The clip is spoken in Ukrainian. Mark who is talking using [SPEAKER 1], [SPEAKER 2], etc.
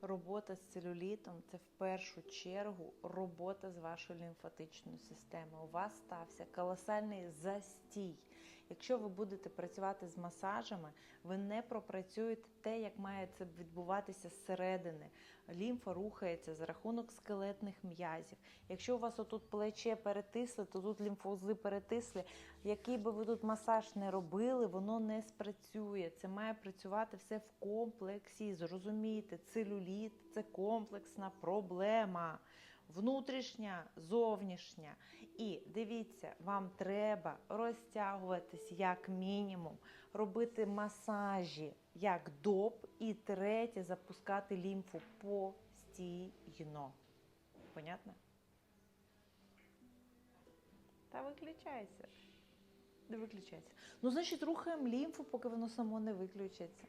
[SPEAKER 1] Робота з целюлітом це в першу чергу робота з вашою лімфатичною системою. У вас стався колосальний застій. Якщо ви будете працювати з масажами, ви не пропрацюєте те, як має це відбуватися зсередини. Лімфа рухається за рахунок скелетних м'язів. Якщо у вас отут плече перетисли, то тут лімфоузли перетисли. Який би ви тут масаж не робили, воно не спрацює. Це має працювати все в комплексі. Зрозумійте, целюліт це комплексна проблема. Внутрішня, зовнішня. І дивіться, вам треба розтягуватись як мінімум, робити масажі як доп, і третє запускати лімфу постійно. Понятно? Та виключайся. Не виключайся. Ну, значить, рухаємо лімфу, поки воно само не виключиться.